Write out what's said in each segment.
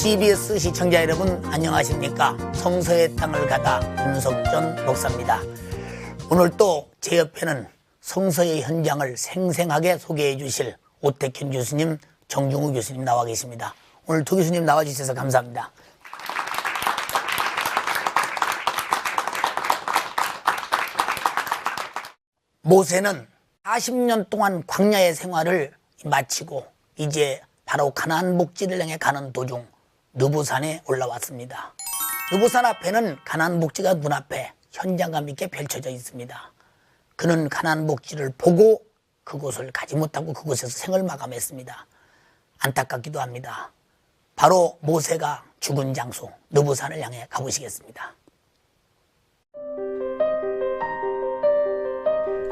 CBS 시청자 여러분 안녕하십니까? 성서의 땅을 가다 윤석전 목사입니다. 오늘 또 제 옆에는 성서의 현장을 생생하게 소개해 주실 오태균 교수님 정중우 교수님 나와 계십니다. 오늘 두 교수님 나와 주셔서 감사합니다. 모세는 40년 동안 광야의 생활을 마치고 이제 바로 가나안 목지를 향해 가는 도중 느부산에 올라왔습니다. 느부산 앞에는 가나안 목지가 눈앞에 현장감 있게 펼쳐져 있습니다. 그는 가나안 목지를 보고 그곳을 가지 못하고 그곳에서 생을 마감했습니다. 안타깝기도 합니다. 바로 모세가 죽은 장소 느부산을 향해 가보시겠습니다.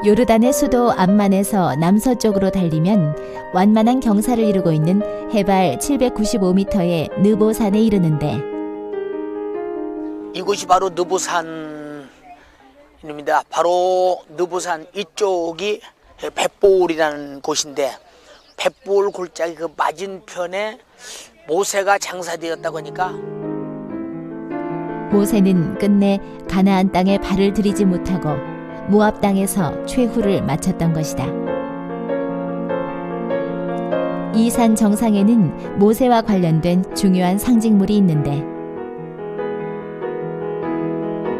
요르단의 수도 암만에서 남서쪽으로 달리면 완만한 경사를 이루고 있는 해발 795m의 느보산에 이르는데 이곳이 바로 느부산입니다. 바로 느부산 이쪽이 벳볼이라는 곳인데 벳볼 골짜기 그 맞은편에 모세가 장사되었다고 하니까 모세는 끝내 가나안 땅에 발을 들이지 못하고 모압 땅에서 최후를 마쳤던 것이다. 이 산 정상에는 모세와 관련된 중요한 상징물이 있는데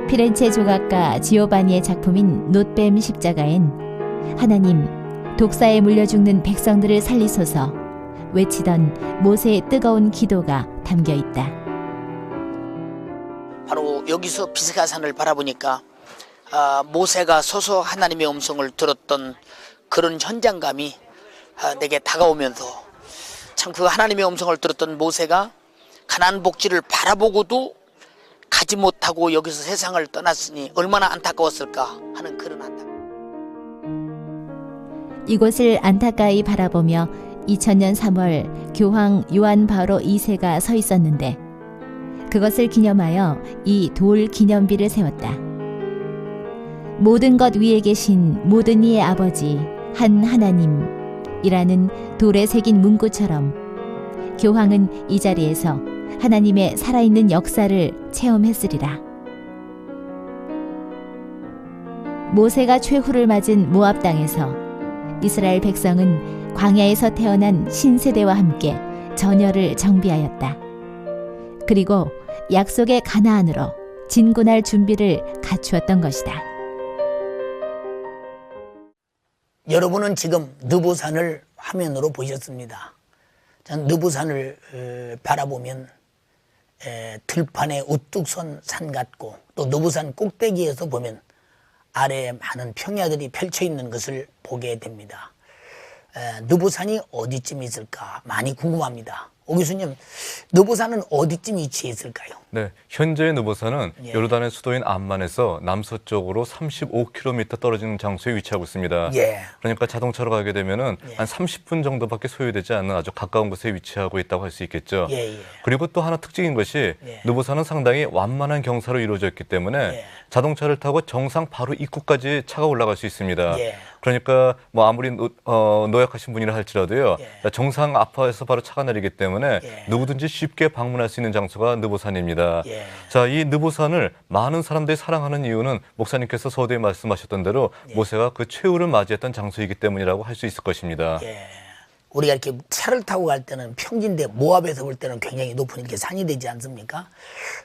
피렌체 조각가 지오바니의 작품인 놋뱀 십자가엔 하나님 독사에 물려 죽는 백성들을 살리소서 외치던 모세의 뜨거운 기도가 담겨 있다. 바로 여기서 비스가산을 바라보니까 아, 모세가 서서 하나님의 음성을 들었던 그런 현장감이 아, 내게 다가오면서 참 그 하나님의 음성을 들었던 모세가 가난 복지를 바라보고도 가지 못하고 여기서 세상을 떠났으니 얼마나 안타까웠을까 하는 그런 안타. 이곳을 안타까이 바라보며 2000년 3월 교황 요한 바로 2세가 서 있었는데 그것을 기념하여 이 돌 기념비를 세웠다. 모든 것 위에 계신 모든 이의 아버지 한 하나님이라는 돌에 새긴 문구처럼 교황은 이 자리에서 하나님의 살아있는 역사를 체험했으리라. 모세가 최후를 맞은 모압 땅에서 이스라엘 백성은 광야에서 태어난 신세대와 함께 전열을 정비하였다. 그리고 약속의 가나안으로 진군할 준비를 갖추었던 것이다. 여러분은 지금 느부산을 화면으로 보셨습니다. 전 느부산을 어, 바라보면 에, 들판에 우뚝 선 산 같고 또 느부산 꼭대기에서 보면 아래에 많은 평야들이 펼쳐 있는 것을 보게 됩니다. 에, 느부산이 어디쯤 있을까 많이 궁금합니다. 오 교수님, 느부산은 어디쯤 위치해 있을까요? 네, 현재의 느보산은 예. 요르단의 수도인 암만에서 남서쪽으로 35km 떨어지는 장소에 위치하고 있습니다. 예. 그러니까 자동차로 가게 되면은 예. 한 30분 정도밖에 소요되지 않는 아주 가까운 곳에 위치하고 있다고 할 수 있겠죠. 예, 예. 그리고 또 하나 특징인 것이 예. 느보산은 상당히 완만한 경사로 이루어져 있기 때문에 예. 자동차를 타고 정상 바로 입구까지 차가 올라갈 수 있습니다. 예. 그러니까 뭐 아무리 노, 어, 노약하신 분이라 할지라도요 예. 정상 앞에서 바로 차가 내리기 때문에 예. 누구든지 쉽게 방문할 수 있는 장소가 느보산입니다. 예. 자, 이 느보산을 많은 사람들이 사랑하는 이유는 목사님께서 서두에 말씀하셨던 대로 예. 모세가 그 최후를 맞이했던 장소이기 때문이라고 할 수 있을 것입니다. 예. 우리가 이렇게 차를 타고 갈 때는 평지인데 모압에서 볼 때는 굉장히 높은 이렇게 산이 되지 않습니까?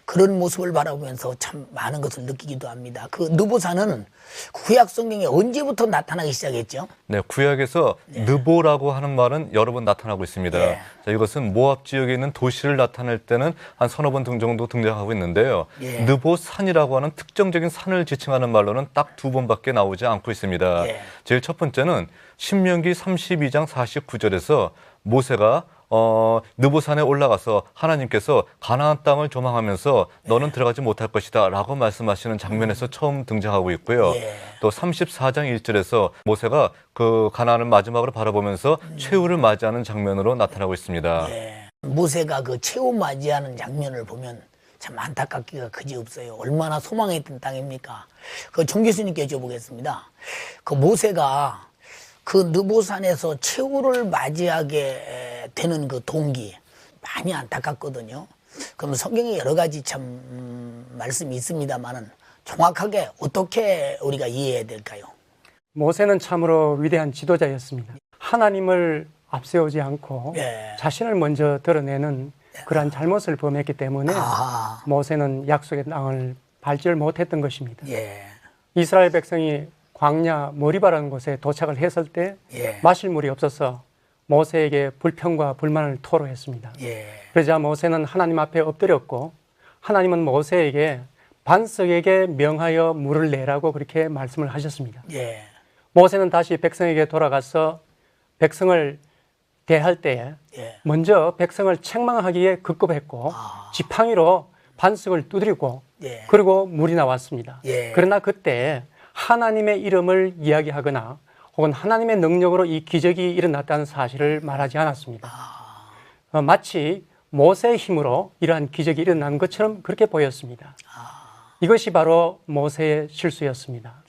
그런 모습을 바라보면서 참 많은 것을 느끼기도 합니다. 그 느보산은 구약 성경에 언제부터 나타나기 시작했죠? 네, 구약에서 느보라고 하는 말은 여러 번 나타나고 있습니다. 예. 자, 이것은 모압 지역에 있는 도시를 나타낼 때는 한 서너 번등 정도 등장하고 있는데요. 예. 느보산이라고 하는 특정적인 산을 지칭하는 말로는 딱 두 번밖에 나오지 않고 있습니다. 예. 제일 첫 번째는 신명기 32장 49절에서 모세가 어, 느보산에 올라가서 하나님께서 가나안 땅을 조망하면서 너는 들어가지 못할 것이다라고 말씀하시는 장면에서 처음 등장하고 있고요. 예. 또 34장 1절에서 모세가 그 가나안을 마지막으로 바라보면서 최후를 맞이하는 장면으로 나타나고 있습니다. 예. 모세가 그 최후 맞이하는 장면을 보면 참 안타깝기가 그지 없어요. 얼마나 소망했던 땅입니까? 그정 교수님께 여쭤보겠습니다. 그 모세가 그 느보산에서 최후를 맞이하게 되는 그 동기 많이 안타깝거든요. 그럼 성경에 여러 가지 참 음, 말씀이 있습니다만은 정확하게 어떻게 우리가 이해해야 될까요? 모세는 참으로 위대한 지도자였습니다. 하나님을 앞세우지 않고 예. 자신을 먼저 드러내는 그러한 잘못을 범했기 때문에 아, 모세는 약속의 땅을 밟지를 못했던 것입니다. 예, 이스라엘 백성이 광야 머리바라는 곳에 도착을 했을 때 예, 마실 물이 없어서 모세에게 불평과 불만을 토로했습니다. 예, 그러자 모세는 하나님 앞에 엎드렸고 하나님은 모세에게 반석에게 명하여 물을 내라고 그렇게 말씀을 하셨습니다. 예, 모세는 다시 백성에게 돌아가서 백성을 대할 때에 예. 먼저 백성을 책망하기에 급급했고 아. 지팡이로 반석을 두드리고 예. 그리고 물이 나왔습니다. 예. 그러나 그때 하나님의 이름을 이야기하거나 혹은 하나님의 능력으로 이 기적이 일어났다는 사실을 말하지 않았습니다. 아. 어, 마치 모세의 힘으로 이러한 기적이 일어난 것처럼 그렇게 보였습니다. 아. 이것이 바로 모세의 실수였습니다.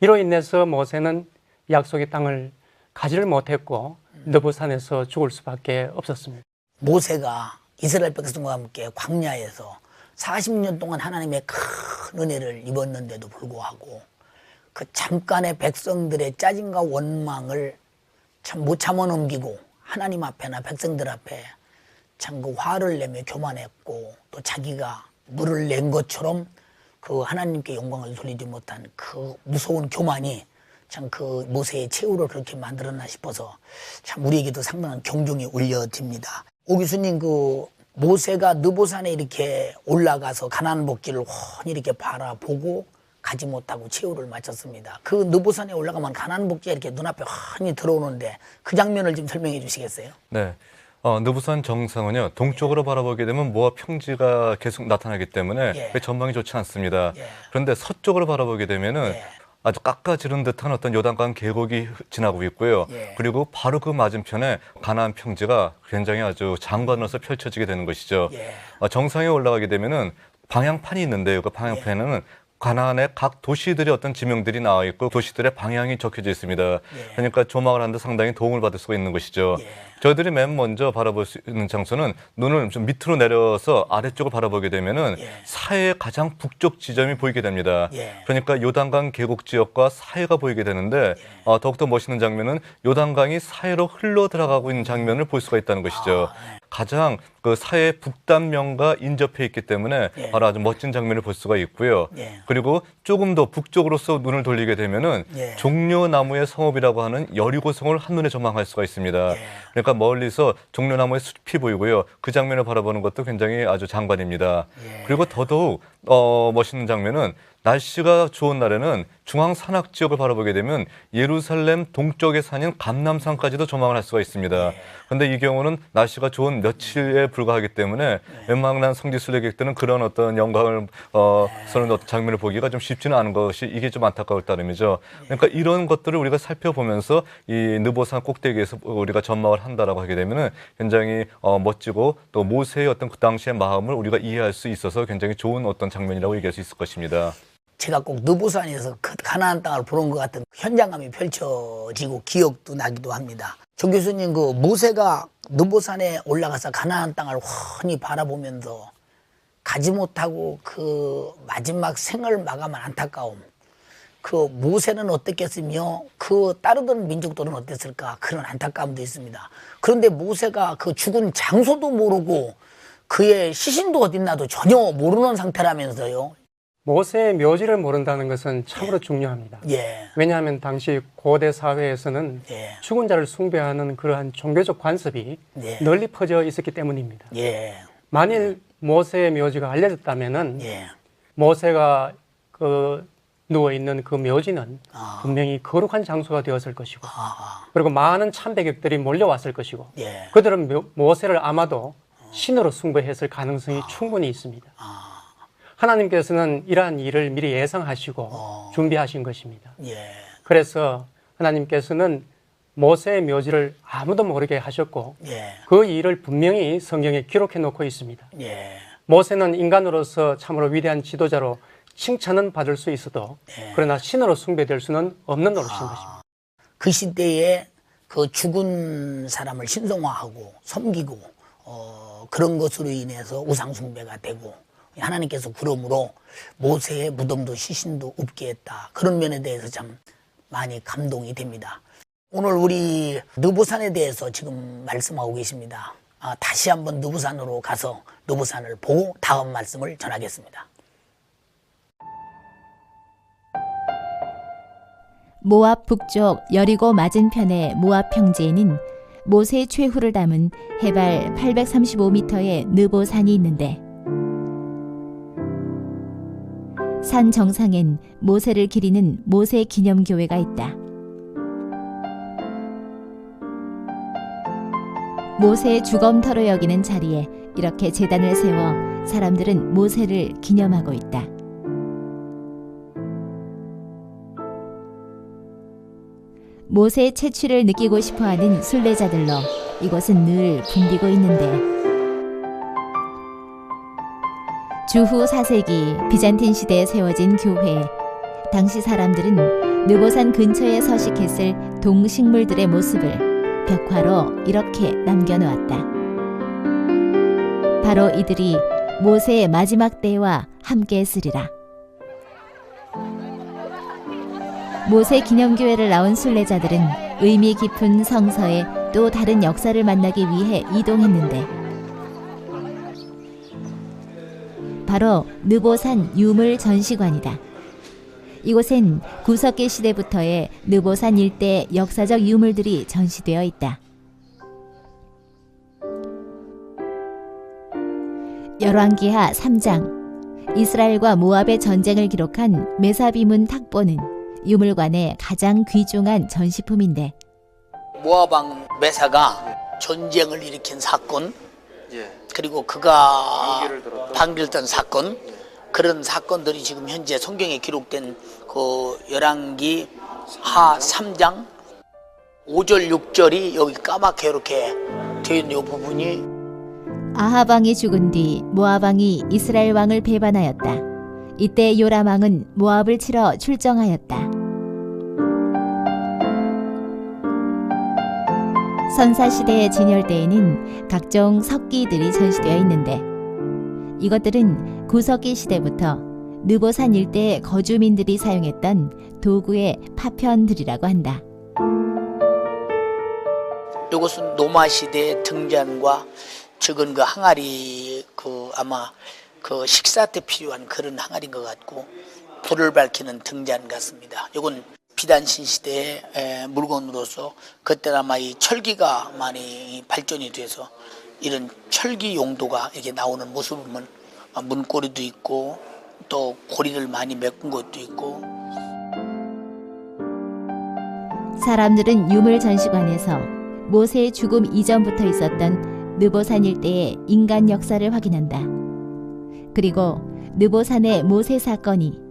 이로 인해서 모세는 약속의 땅을 가지를 못했고 느부산에서 죽을 수밖에 없었습니다. 모세가 이스라엘 백성과 함께 광야에서 40년 동안 하나님의 큰 은혜를 입었는데도 불구하고 그 잠깐의 백성들의 짜증과 원망을 참 못 참아 넘기고 하나님 앞에나 백성들 앞에 참 그 화를 내며 교만했고 또 자기가 물을 낸 것처럼 그 하나님께 영광을 돌리지 못한 그 무서운 교만이 참 그 모세의 최후를 그렇게 만들었나 싶어서 참 우리에게도 상당한 경종이 울려집니다. 오 교수님 그 모세가 느보산에 이렇게 올라가서 가나안 복지를 훤히 이렇게 바라보고 가지 못하고 최후를 마쳤습니다. 그 느보산에 올라가면 가나안 복지가 이렇게 눈앞에 훤히 들어오는데 그 장면을 좀 설명해 주시겠어요? 네. 어, 느부산 정상은요 동쪽으로 바라보게 되면 모압 평지가 계속 나타나기 때문에 예. 그 전망이 좋지 않습니다. 예. 그런데 서쪽으로 바라보게 되면은 예. 아주 깎아지른 듯한 어떤 요단강 계곡이 지나고 있고요. 예. 그리고 바로 그 맞은편에 가나안 평지가 굉장히 아주 장관으로서 펼쳐지게 되는 것이죠. 예. 어, 정상에 올라가게 되면은 방향판이 있는데요. 그 방향판에는 가나안의 각 도시들의 어떤 지명들이 나와 있고 도시들의 방향이 적혀져 있습니다. 그러니까 조망을 하는데 상당히 도움을 받을 수가 있는 것이죠. 예. 저희들이 맨 먼저 바라볼 수 있는 장소는 눈을 좀 밑으로 내려서 아래쪽을 바라보게 되면은 예. 사해의 가장 북쪽 지점이 보이게 됩니다. 예. 그러니까 요단강 계곡 지역과 사해가 보이게 되는데 어, 더욱더 멋있는 장면은 요단강이 사해로 흘러 들어가고 있는 장면을 볼 수가 있다는 것이죠. 아, 가장 그 사해 북단면과 인접해 있기 때문에 예. 바로 아주 멋진 장면을 볼 수가 있고요. 예. 그리고 조금 더 북쪽으로서 눈을 돌리게 되면은 예. 종려나무의 성읍이라고 하는 여리고성을 한눈에 전망할 수가 있습니다. 예. 그러니까 멀리서 종려나무의 숲이 보이고요. 그 장면을 바라보는 것도 굉장히 아주 장관입니다. 예. 그리고 더더욱 어, 멋있는 장면은 날씨가 좋은 날에는 중앙 산악 지역을 바라보게 되면 예루살렘 동쪽의 산인 감남산까지도 조망을 할 수가 있습니다. 그런데 이 경우는 날씨가 좋은 며칠에 불과하기 때문에 웬만한 성지 순례객들은 그런 어떤 영광을 어, 서는 어떤 장면을 보기가 좀 쉽지는 않은 것이 이게 좀 안타까울 따름이죠. 그러니까 이런 것들을 우리가 살펴보면서 이 느보산 꼭대기에서 우리가 전망을 한다라고 하게 되면은 굉장히 어, 멋지고 또 모세의 어떤 그 당시의 마음을 우리가 이해할 수 있어서 굉장히 좋은 어떤 장면이라고 얘기할 수 있을 것입니다. 제가 꼭 느부산에서 그 가나안 땅을 보는 것 같은 현장감이 펼쳐지고 기억도 나기도 합니다. 정 교수님 그 모세가 느부산에 올라가서 가나안 땅을 훤히 바라보면서 가지 못하고 그 마지막 생을 마감한 안타까움. 그 모세는 어땠겠으며 그 따르던 민족들은 어땠을까 그런 안타까움도 있습니다. 그런데 모세가 그 죽은 장소도 모르고 그의 시신도 어딨나도 전혀 모르는 상태라면서요. 모세의 묘지를 모른다는 것은 참으로 중요합니다. 예, 왜냐하면 당시 고대 사회에서는 예, 죽은 자를 숭배하는 그러한 종교적 관습이 예. 널리 퍼져 있었기 때문입니다. 예, 만일 모세의 묘지가 알려졌다면은 예. 모세가 그 누워 있는 그 묘지는 아. 분명히 거룩한 장소가 되었을 것이고 아, 그리고 많은 참배객들이 몰려왔을 것이고 예. 그들은 묘- 모세를 아마도 신으로 숭배했을 가능성이 충분히 있습니다. 아. 하나님께서는 이러한 일을 미리 예상하시고 어. 준비하신 것입니다. 예, 그래서 하나님께서는 모세의 묘지를 아무도 모르게 하셨고 예, 그 일을 분명히 성경에 기록해 놓고 있습니다. 예, 모세는 인간으로서 참으로 위대한 지도자로 칭찬은 받을 수 있어도 그러나 신으로 숭배될 수는 없는 노릇인 것입니다. 그 시대에 그 죽은 사람을 신성화하고 섬기고 어, 그런 것으로 인해서 우상숭배가 되고 하나님께서 그러므로 모세의 무덤도 시신도 없게 했다. 그런 면에 대해서 참 많이 감동이 됩니다. 오늘 우리 느부산에 대해서 지금 말씀하고 계십니다. 아, 다시 한번 느부산으로 가서 느부산을 보고 다음 말씀을 전하겠습니다. 모압 북쪽 여리고 맞은편의 모압 평지에는 모세 최후를 담은 해발 835m의 느보산이 있는데 산 정상엔 모세를 기리는 모세 기념교회가 있다. 모세의 주검터로 여기는 자리에 이렇게 제단을 세워 사람들은 모세를 기념하고 있다. 모세의 채취를 느끼고 싶어하는 순례자들로 이곳은 늘 붐비고 있는데 주후 4세기 비잔틴 시대에 세워진 교회 당시 사람들은 느보산 근처에 서식했을 동식물들의 모습을 벽화로 이렇게 남겨놓았다. 바로 이들이 모세의 마지막 때와 함께 했으리라. 모세 기념교회를 나온 순례자들은 의미 깊은 성서에 또 다른 역사를 만나기 위해 이동했는데 바로 느보산 유물 전시관이다. 이곳엔 구석기 시대부터의 느보산 일대 역사적 유물들이 전시되어 있다. 열왕기하 3장 이스라엘과 모압의 전쟁을 기록한 메사비문 탁보는 유물관의 가장 귀중한 전시품인데 모아방 메사가 전쟁을 일으킨 사건 예. 그리고 그가. 방귀를 던 사건 그런 사건들이 지금 현재 성경에 기록된 그 열왕기 하 3장 5절 6절이 여기 까맣게 이렇게 되어 있는 이 부분이 아하방이 죽은 뒤 모압왕이 이스라엘 왕을 배반하였다. 이때 요람 왕은 모압을 치러 출정하였다. 선사 시대의 진열대에는 각종 석기들이 전시되어 있는데 이것들은 구석기 시대부터 느보산 일대의 거주민들이 사용했던 도구의 파편들이라고 한다. 이것은 노마 시대의 등잔과 적은 그 항아리 그 아마 그 식사 때 필요한 그런 항아리인 것 같고 불을 밝히는 등잔 같습니다. 이건 비단신 시대의 에, 물건으로서 그때는 아마 이 철기가 많이 발전이 돼서 이런 철기 용도가 이렇게 나오는 모습을 보면 아, 문고리도 있고 또 고리를 많이 메꾼 것도 있고 사람들은 유물 전시관에서 모세의 죽음 이전부터 있었던 느보산 일대의 인간 역사를 확인한다. 그리고 느보산의 모세 사건이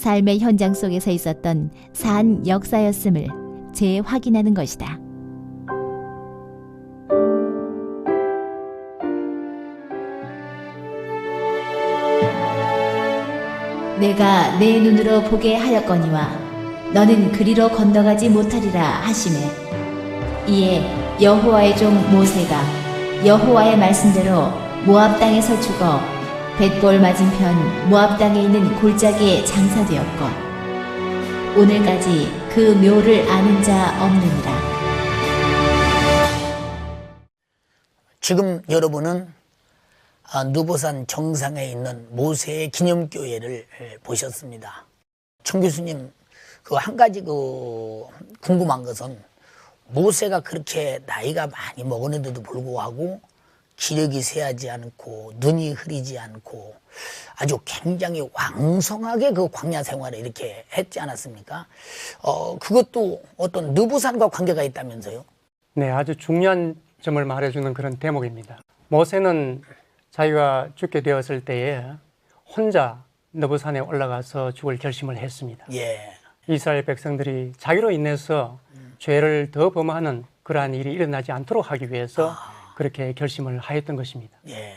삶의 현장 속에서 있었던 산 역사였음을 재확인하는 것이다. 내가 내 눈으로 보게 하였거니와 너는 그리로 건너가지 못하리라 하시매 이에 여호와의 종 모세가 여호와의 말씀대로 모압 땅에서 죽어 벳볼 맞은편 모압 땅에 있는 골짜기에 장사되었고 오늘까지 그 묘를 아는 자 없느니라 지금 여러분은 아, 누보산 정상에 있는 모세의 기념교회를 에, 보셨습니다. 청 교수님, 그 한 가지 그 궁금한 것은 모세가 그렇게 나이가 많이 먹었는데도 불구하고 기력이 쇠하지 않고 눈이 흐리지 않고 아주 굉장히 왕성하게 그 광야 생활을 이렇게 했지 않았습니까? 어, 그것도 어떤 느부산과 관계가 있다면서요? 네, 아주 중요한 점을 말해주는 그런 대목입니다. 모세는 자기가 죽게 되었을 때에 혼자 너부산에 올라가서 죽을 결심을 했습니다. 예. 이스라엘 백성들이 자기로 인해서 죄를 더 범하는 그러한 일이 일어나지 않도록 하기 위해서 그렇게 결심을 하였던 것입니다. 예.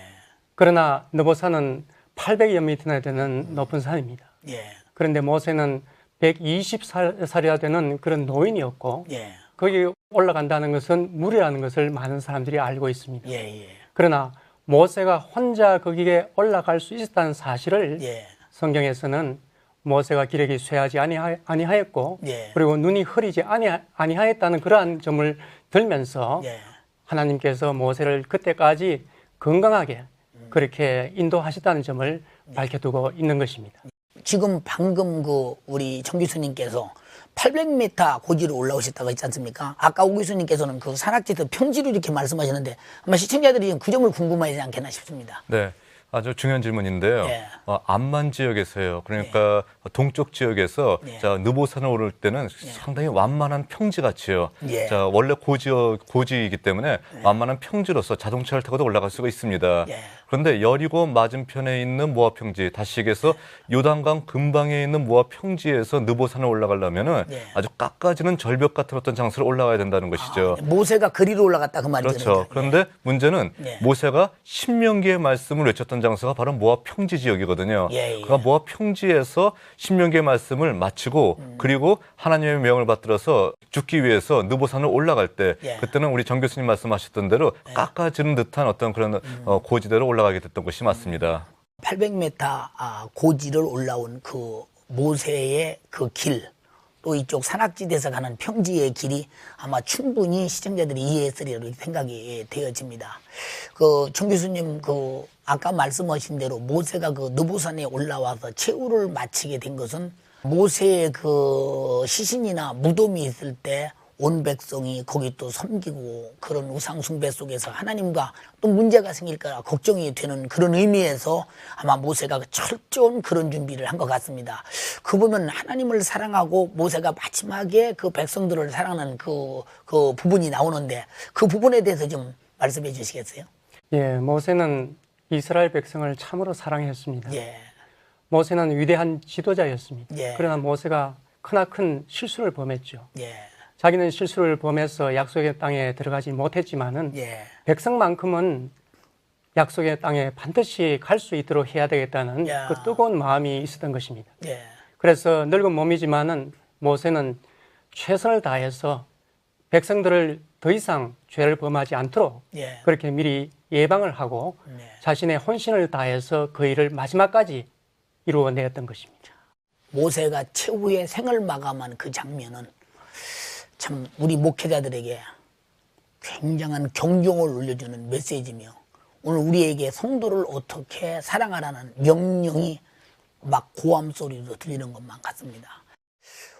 그러나 느보산은 800여 미터나 되는 높은 산입니다. 예, 그런데 모세는 120살이나 되는 그런 노인이었고 예, 거기 올라간다는 것은 무리라는 것을 많은 사람들이 알고 있습니다. 예, 예, 그러나 모세가 혼자 거기에 올라갈 수 있었다는 사실을 예, 성경에서는 모세가 기력이 쇠하지 아니하- 아니하였고 예. 그리고 눈이 흐리지 아니하- 아니하 였다는 그러한 점을 들면서 예. 하나님께서 모세를 그때까지 건강하게 그렇게 인도하셨다는 점을 밝혀두고 있는 것입니다. 지금 방금 그 우리 정 교수님께서 800m 고지로 올라오셨다고 했지 않습니까? 아까 오 교수님께서는 그 산악지도 평지로 이렇게 말씀하셨는데 아마 시청자들이 그 점을 궁금해하지 않겠나 싶습니다. 네. 아주 중요한 질문인데요. 예. 어, 암만 지역에서요. 그러니까 동쪽 지역에서 예. 자 느보산을 오를 때는 상당히 완만한 평지 같이요. 예. 자 원래 고지역 고지이기 때문에 완만한 평지로서 자동차를 타고도 올라갈 수가 있습니다. 예. 그런데 여리고 맞은편에 있는 모압 평지, 다시에서 요단강 근방에 있는 모압 평지에서 느보산을 올라가려면은 예. 아주 깎아지는 절벽 같은 어떤 장소를 올라가야 된다는 것이죠. 모세가 그리로 올라갔다 그 말이죠. 그렇죠. 그런데 문제는 예. 모세가 신명기의 말씀을 외쳤던 장소가 바로 모압 평지 지역이거든요. 예, 예. 그가 모압 평지에서 신명기의 말씀을 마치고 음. 그리고 하나님의 명을 받들어서 죽기 위해서 느보산을 올라갈 때 예. 그때는 우리 정 교수님 말씀하셨던 대로 깎아지는 듯한 어떤 그런 음. 어, 고지대로 올라가게 됐던 것이 맞습니다. 800m 아, 고지를 올라온 그 모세의 그 길, 또 이쪽 산악지대에서 가는 평지의 길이 아마 충분히 시청자들이 이해했으리라고 생각이 되어집니다. 그, 정 교수님, 그, 아까 말씀하신 대로 모세가 그 느부산에 올라와서 최후를 마치게 된 것은 모세의 그 시신이나 무덤이 있을 때 온 백성이 거기 또 섬기고 그런 우상 숭배 속에서 하나님과 또 문제가 생길까 걱정이 되는 그런 의미에서 아마 모세가 그 철저한 그런 준비를 한 것 같습니다. 그 보면 하나님을 사랑하고 모세가 마지막에 그 백성들을 사랑하는 그, 그 부분이 나오는데 그 부분에 대해서 좀 말씀해 주시겠어요? 예, 모세는 이스라엘 백성을 참으로 사랑했습니다. 예, 모세는 위대한 지도자였습니다. 예. 그러나 모세가 크나큰 실수를 범했죠. 예, 자기는 실수를 범해서 약속의 땅에 들어가지 못했지만은 예, 백성만큼은 약속의 땅에 반드시 갈 수 있도록 해야 되겠다는 야. 그 뜨거운 마음이 있었던 것입니다. 예, 그래서 늙은 몸이지만은 모세는 최선을 다해서 백성들을 더 이상 죄를 범하지 않도록 예. 그렇게 미리 예방을 하고 네. 자신의 혼신을 다해서 그 일을 마지막까지 이루어내었던 것입니다. 모세가 최후의 생을 마감한 그 장면은 참 우리 목회자들에게 굉장한 경종을 울려주는 메시지며 오늘 우리에게 성도를 어떻게 사랑하라는 명령이 막 고함 소리로 들리는 것만 같습니다.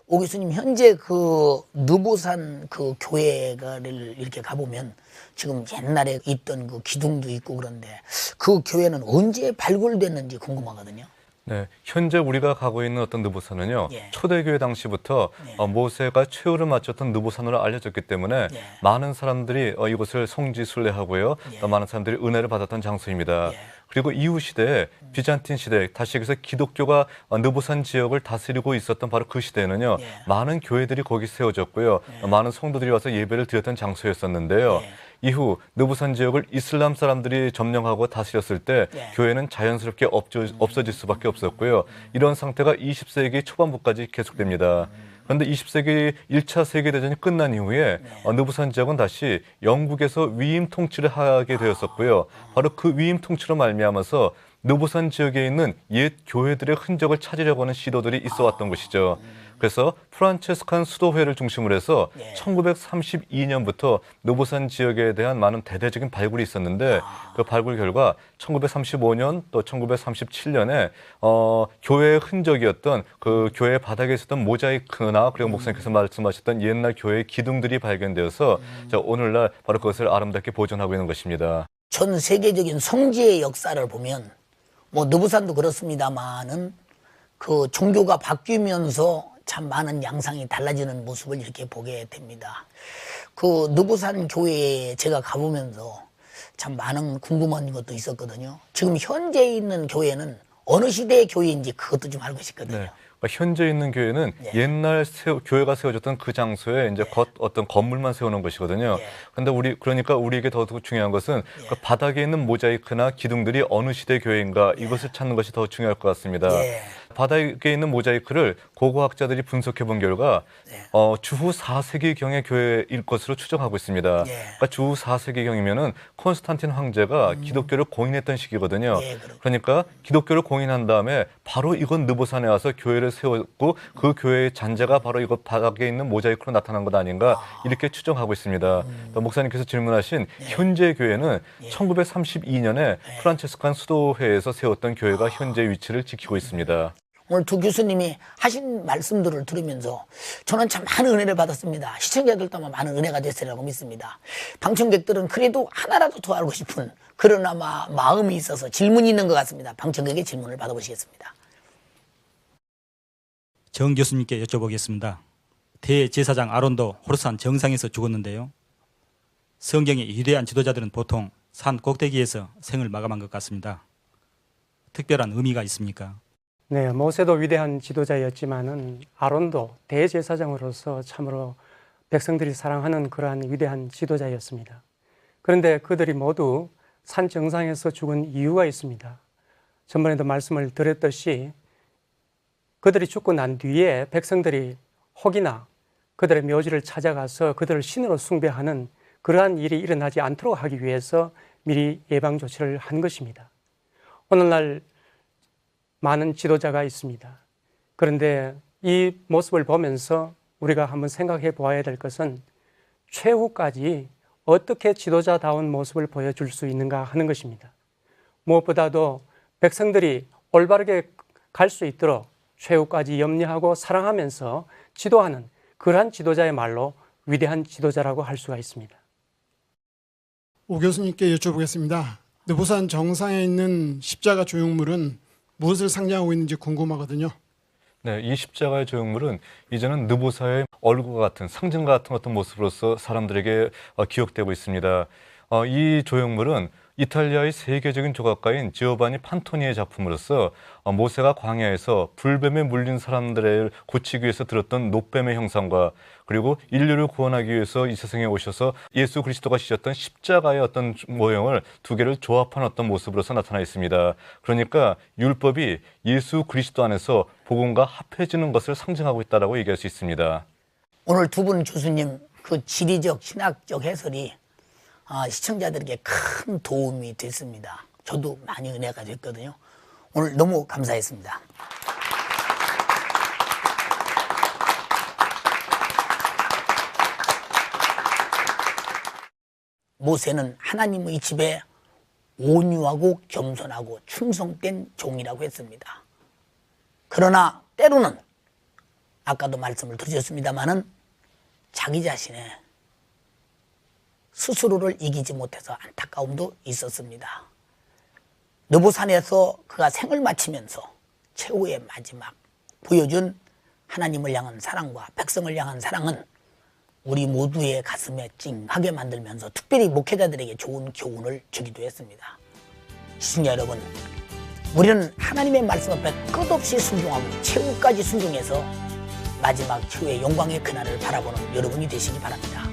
오 교수님 현재 그 느보산 그 교회를 이렇게 가보면 지금 옛날에 있던 그 기둥도 있고 그런데 그 교회는 언제 발굴됐는지 궁금하거든요. 네, 현재 우리가 가고 있는 어떤 느보산은요 예. 초대교회 당시부터 예. 어, 모세가 최후를 마쳤던 느보산으로 알려졌기 때문에 예. 많은 사람들이 어, 이곳을 성지순례하고요 예. 또 많은 사람들이 은혜를 받았던 장소입니다. 예. 그리고 이후 시대에 비잔틴 시대 다시 여기서 기독교가 어, 느보산 지역을 다스리고 있었던 바로 그 시대에는요 예. 많은 교회들이 거기 세워졌고요 어, 많은 성도들이 와서 예배를 드렸던 장소였었는데요. 예. 이후 느부산 지역을 이슬람 사람들이 점령하고 다스렸을 때 예. 교회는 자연스럽게 없어, 없어질 수밖에 없었고요. 이런 상태가 20세기 초반부까지 계속됩니다. 그런데 20세기 1차 세계대전이 끝난 이후에 어, 느부산 지역은 다시 영국에서 위임 통치를 하게 되었었고요. 바로 그 위임 통치로 말미암아서 느부산 지역에 있는 옛 교회들의 흔적을 찾으려고 하는 시도들이 있어 왔던 것이죠. 그래서 프란체스칸 수도회를 중심으로 해서 예. 1932년부터 노보산 지역에 대한 많은 대대적인 발굴이 있었는데 그 발굴 결과 1935년 또 1937년에 어, 교회의 흔적이었던 그 교회 바닥에 있었던 모자이크나 그리고 목사님께서 말씀하셨던 옛날 교회의 기둥들이 발견되어서 자, 오늘날 바로 그것을 아름답게 보존하고 있는 것입니다. 전 세계적인 성지의 역사를 보면 뭐 느부산도 그렇습니다만은 그 종교가 바뀌면서 참 많은 양상이 달라지는 모습을 이렇게 보게 됩니다. 그 느부산 교회에 제가 가보면서 참 많은 궁금한 것도 있었거든요. 지금 현재 있는 교회는 어느 시대의 교회인지 그것도 좀 알고 싶거든요. 네. 현재 있는 교회는 예. 옛날 세워- 교회가 세워졌던 그 장소에 이제 겉 어떤 건물만 세우는 것이거든요. 예. 근데 우리 그러니까 우리에게 더 중요한 것은 그 바닥에 있는 모자이크나 기둥들이 어느 시대 교회인가 이것을 찾는 것이 더 중요할 것 같습니다. 예. 바닥에 있는 모자이크를 고고학자들이 분석해 본 결과 네. 어, 주후 4세기 경의 교회일 것으로 추정하고 있습니다. 예. 그러니까 주후 4세기 경이면은 콘스탄틴 황제가 기독교를 공인했던 시기거든요. 예. 그러니까 기독교를 공인한 다음에 바로 이건 느보산에 와서 교회를 세웠고 그 교회의 잔재가 바로 이것 바닥에 있는 모자이크로 나타난 것 아닌가 이렇게 추정하고 있습니다. 음. 또 목사님께서 질문하신 예. 현재 교회는 1932년에 프란체스칸 수도회에서 세웠던 교회가 현재 위치를 지키고 있습니다. 오늘 두 교수님이 하신 말씀들을 들으면서 저는 참 많은 은혜를 받았습니다. 시청자들도 아마 많은 은혜가 됐으리라고 믿습니다. 방청객들은 그래도 하나라도 더 알고 싶은 그런 아마 마음이 있어서 질문이 있는 것 같습니다. 방청객의 질문을 받아보시겠습니다. 정 교수님께 여쭤보겠습니다. 대제사장 아론도 호르산 정상에서 죽었는데요. 성경의 위대한 지도자들은 보통 산 꼭대기에서 생을 마감한 것 같습니다. 특별한 의미가 있습니까? 네, 모세도 위대한 지도자였지만은 아론도 대제사장으로서 참으로 백성들이 사랑하는 그러한 위대한 지도자였습니다. 그런데 그들이 모두 산 정상에서 죽은 이유가 있습니다. 전번에도 말씀을 드렸듯이 그들이 죽고 난 뒤에 백성들이 혹이나 그들의 묘지를 찾아가서 그들을 신으로 숭배하는 그러한 일이 일어나지 않도록 하기 위해서 미리 예방 조치를 한 것입니다. 오늘날 많은 지도자가 있습니다. 그런데 이 모습을 보면서 우리가 한번 생각해 보아야 될 것은 최후까지 어떻게 지도자다운 모습을 보여줄 수 있는가 하는 것입니다. 무엇보다도 백성들이 올바르게 갈 수 있도록 최후까지 염려하고 사랑하면서 지도하는 그러한 지도자의 말로 위대한 지도자라고 할 수가 있습니다. 오 교수님께 여쭤보겠습니다. 느보산 정상에 있는 십자가 조형물은 무엇을 상징하고 있는지 궁금하거든요. 네, 이 십자가의 조형물은 이제는 느보사의 얼굴과 같은 상징과 같은 어떤 모습으로서 사람들에게 어, 기억되고 있습니다. 어, 이 조형물은 이탈리아의 세계적인 조각가인 지오바니 판토니의 작품으로서 어, 모세가 광야에서 불뱀에 물린 사람들을 고치기 위해서 들었던 노뱀의 형상과 그리고 인류를 구원하기 위해서 이 세상에 오셔서 예수 그리스도가 지셨던 십자가의 어떤 모형을 두 개를 조합한 어떤 모습으로서 나타나 있습니다. 그러니까 율법이 예수 그리스도 안에서 복음과 합해지는 것을 상징하고 있다라고 얘기할 수 있습니다. 오늘 두 분 교수님 그 지리적 신학적 해설이 아, 시청자들에게 큰 도움이 됐습니다. 저도 많이 은혜가 됐거든요. 오늘 너무 감사했습니다. 모세는 하나님의 집에 온유하고 겸손하고 충성된 종이라고 했습니다. 그러나 때로는 아까도 말씀을 드렸습니다마는 자기 자신의 스스로를 이기지 못해서 안타까움도 있었습니다. 느보산에서 그가 생을 마치면서 최후의 마지막 보여준 하나님을 향한 사랑과 백성을 향한 사랑은 우리 모두의 가슴에 찡하게 만들면서 특별히 목회자들에게 좋은 교훈을 주기도 했습니다. 시청자 여러분, 우리는 하나님의 말씀 앞에 끝없이 순종하고 최후까지 순종해서 마지막 최후의 영광의 그날을 바라보는 여러분이 되시기 바랍니다.